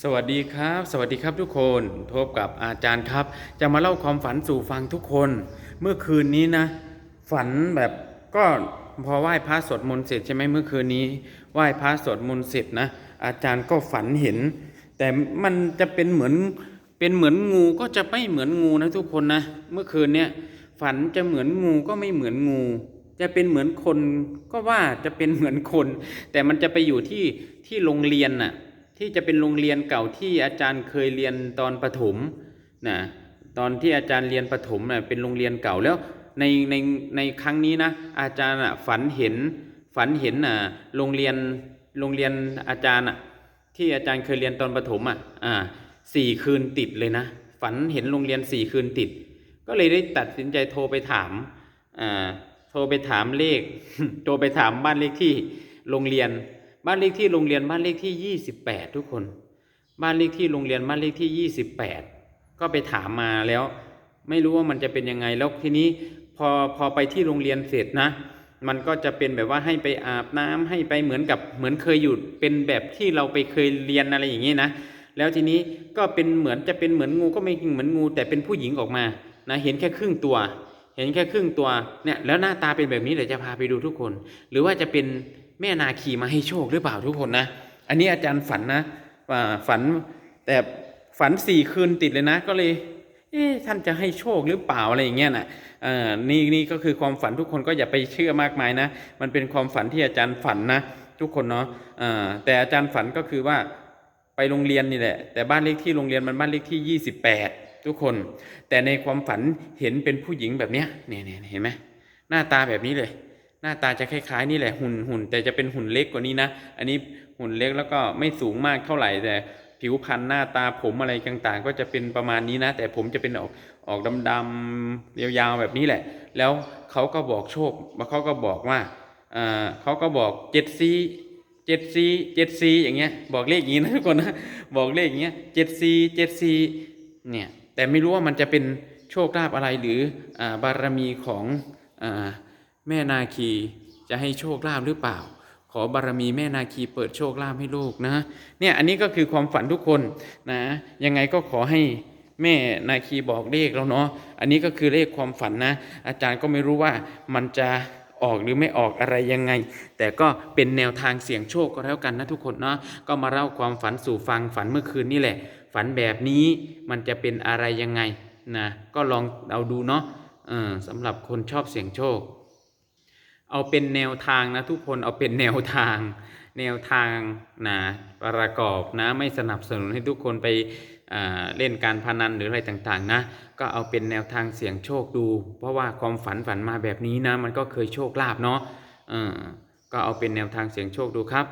สวัสดีครับ สวัสดีครับทุกคนพบกับอาจารย์ครับ จะมาเล่าความฝันสู่ฟังทุกคน เมื่อคืนนี้นะ ฝันแบบก็พอไหว้พระสวดมนต์เสร็จใช่ไหมเมื่อคืนนี้ไหว้พระสวดมนต์เสร็จนะ อาจารย์ก็ฝันเห็น แต่มันจะเป็นเหมือนเป็นเหมือนงูก็จะไม่เหมือนงูนะทุกคนนะ เมื่อคืนเนี้ยฝันจะเหมือนงูก็ไม่เหมือนงู จะเป็นเหมือนคนก็ว่าจะเป็นเหมือนคน แต่มันจะไปอยู่ที่ที่โรงเรียนน่ะ ที่จะเป็นโรงเรียนเก่าที่อาจารย์เคยเรียนตอนประถมนะตอนที่อาจารย์เรียนประถมน่ะเป็นโรงเรียนเก่าแล้วในในในครั้งนี้นะอาจารย์ฝันเห็นฝันเห็นอะโรงเรียนโรงเรียนอาจารย์อะที่อาจารย์เคยเรียนตอนประถมอะอ่าสี่คืนติดเลยนะฝันเห็นโรงเรียนสี่คืนติด ก็เลยได้ตัดสินใจโทรไปถามอ่าโทรไปถามเลข โทรไปถามบ้านเลขที่โรงเรียน บ้านเลขที่โรงเรียนบ้านเลขที่ 28 ทุกคน บ้านเลขที่โรงเรียนบ้านเลขที่ 28 ก็ไปถามมาแล้ว ไม่รู้ว่ามันจะเป็นยังไงแล้วทีนี้พอพอไปที่โรงเรียนเสร็จนะ มันก็จะเป็นแบบว่าให้ไปอาบน้ำให้ไปเหมือนกับเหมือนเคยอยู่เป็นแบบที่เราไปเคยเรียนอะไรอย่างนี้นะแล้วทีนี้ก็เป็นเหมือนจะเป็นเหมือนงูก็ไม่เหมือนงู แต่เป็นผู้หญิงออกมานะเห็นแค่ครึ่งตัว เห็นแค่ครึ่งตัวเนี่ยแล้วหน้าตาเป็นแบบนี้เดี๋ยวจะพาไปดูทุกคน หรือว่าจะเป็นแม่นาคีมาให้โชคหรือเปล่าทุกคนนะ อันนี้อาจารย์ฝันนะฝันแต่ฝันสี่คืนติดเลยนะ ก็เลยเอ๊ะท่านจะให้โชคหรือเปล่าอะไรอย่างเงี้ยนะอ่านี่นี่ก็คือความฝันทุกคนก็อย่าไปเชื่อมากมายนะ มันเป็นความฝันที่อาจารย์ฝันนะ ทุกคนเนาะอ่าแต่อาจารย์ฝันก็คือว่าไปโรงเรียนนี่แหละ แต่บ้านเลขที่โรงเรียนมันบ้านเลขที่ 28 ทุกคน แต่ในความฝันเห็นเป็นผู้หญิงแบบเนี้ยเนี่ยเนี่ยเห็นไหมหน้าตาแบบนี้เลย หน้าตาจะคล้ายๆนี่แหละหุ่นหุ่นแต่จะเป็นหุ่นเล็กกว่านี้นะ อันนี้หุ่นเล็กแล้วก็ไม่สูงมากเท่าไหร่แต่ผิวพรรณหน้าตาผมอะไรต่างๆ ก็จะเป็นประมาณนี้นะ แต่ผมจะเป็นออกออกดำๆยาวๆแบบนี้แหละ แล้วเขาก็บอกโชคเขาก็บอกว่าอ่าเขาก็บอกเจ็ดซีเจ็ดซีเจ็ดซีอย่างเงี้ยบอกเลขอย่างนี้นะทุกคนนะบอกเลขอย่างเงี้ยเจ็ดซีเจ็ดซีเนี่ยแต่ไม่รู้ว่ามันจะเป็นโชคลาภอะไรหรืออบารมีของอ แม่นาคีจะให้โชคลาภหรือเปล่า ขอบารมีแม่นาคีเปิดโชคลาภให้ลูกนะเนี่ยอันนี้ก็คือความฝันทุกคนนะยังไงก็ขอให้แม่นาคีบอกเลขแล้วเนาะอันนี้ก็คือเลขความฝันนะ อาจารย์ก็ไม่รู้ว่ามันจะออกหรือไม่ออกอะไรยังไง แต่ก็เป็นแนวทางเสี่ยงโชคก็แล้วกันนะทุกคนเนาะก็มาเล่าความฝันสู่ฟังฝันเมื่อคืนนี่แหละ ฝันแบบนี้มันจะเป็นอะไรยังไงนะก็ลองเอาดูเนาะสำหรับคนชอบเสี่ยงโชค เอาเป็นแนวทางนะทุกคนเอาเป็นแนวทาง แนวทางนะประกอบนะไม่สนับสนุนให้ทุกคนไปเล่นการพนันหรืออะไรต่างๆนะ ก็เอาเป็นแนวทางเสี่ยงโชคดู เพราะว่าความฝันฝันมาแบบนี้นะ มันก็เคยโชคลาภเนาะก็เอาเป็นแนวทางเสี่ยงโชคดูครับ